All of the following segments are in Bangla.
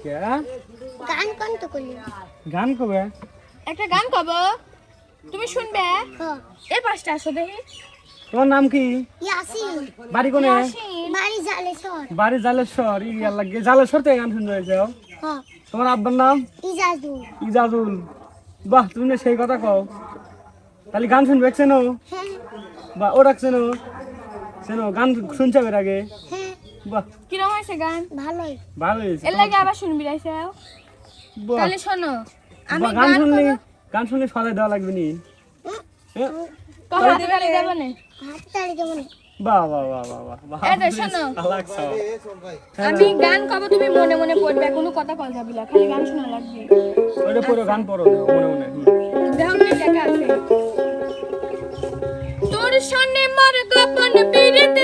হ্যাঁ গান কোন তো করলি গান কবে? একটা গান কব। তুমি শুনবে? হ এই পাঁচটা আসো দেখি। তোমার নাম কি? ইয়াসিন। বাড়ি কোনে? বাড়ি জালেশ্বর। বাড়ি জালেশ্বর ই লাগে জালেশ্বর থেকে গান শুনতে হয়েছে হ তোমার আব্বার নাম? ইজাজুল। ইজাজুল। বাহ তুমি না সেই কথা কও। তাহলে গান শুনবে চেনো? হ্যাঁ। বা ও রাখছেনো চেনো গান শুনছে এর আগে? হ্যাঁ। বাহ। কিরম? হয়েছে গান? ভালোই। ভালো হয়েছে। এর লাগে আবার শুনবি রাইছে তাহলে শোনো আমি গান শুনলে গান শুনলে দেওয়া লাগবে নি? এ, কথা দিবালি না? হাত তাড়ি কেমন বাহ বাহ বাহ বাহ বাহ বাহ। এই শোনো। আমি গান কব তুমি মনে মনে পড়বে কোনো কথা কল যাবি না খালি গান শোনা লাগবে। ওইটা পুরো গান পড়ো মনে মনে দেখো কি লেখা আছে। তোর সনে মোর গোপন পীড়িত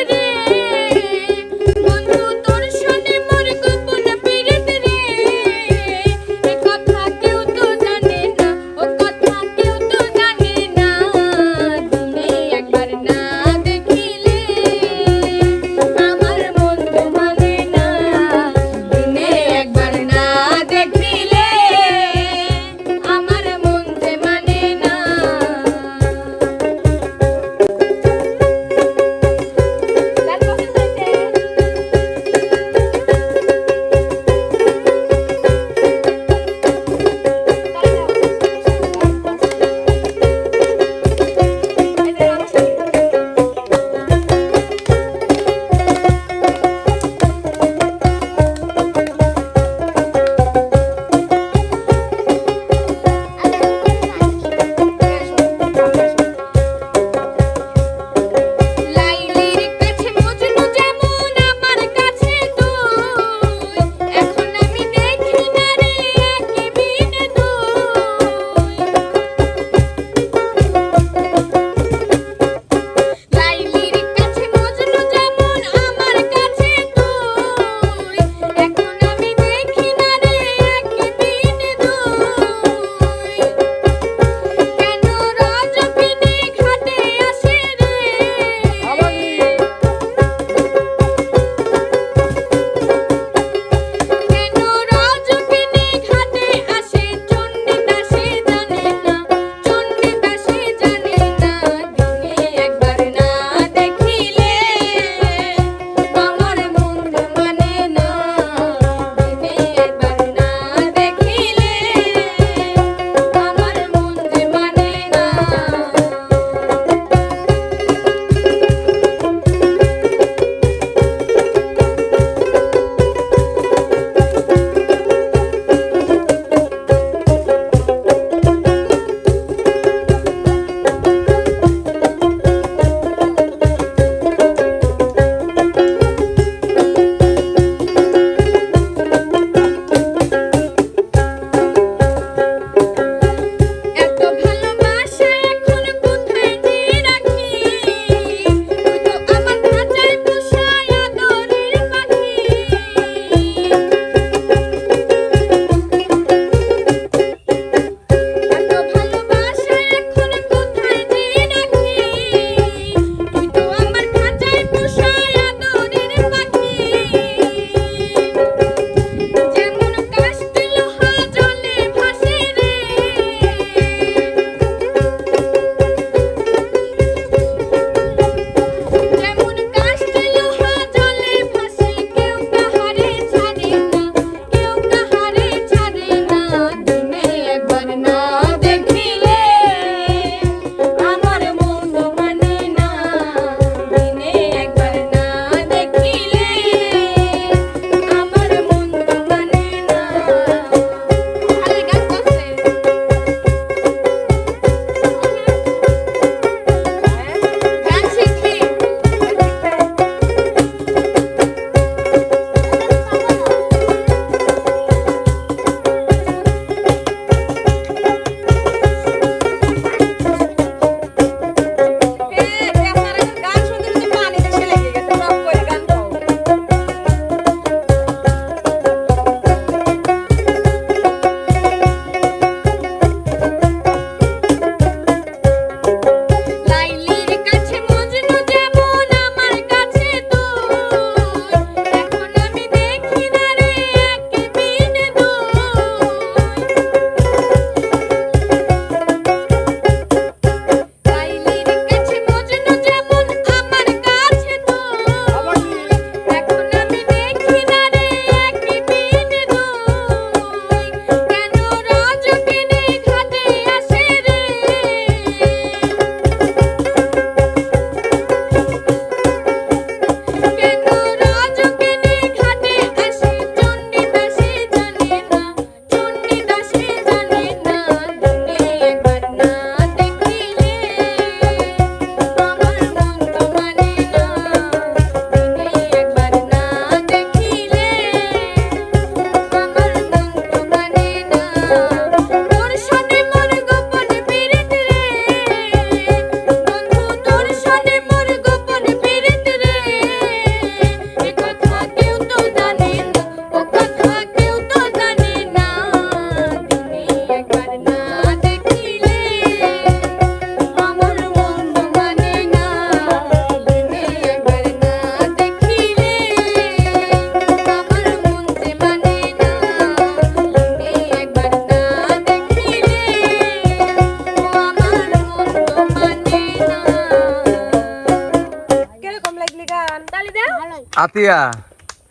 আতিয়া।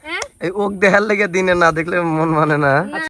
হ্যাঁ? এই ওক দেখার লেগে দিনে না দেখলে মন মানে না।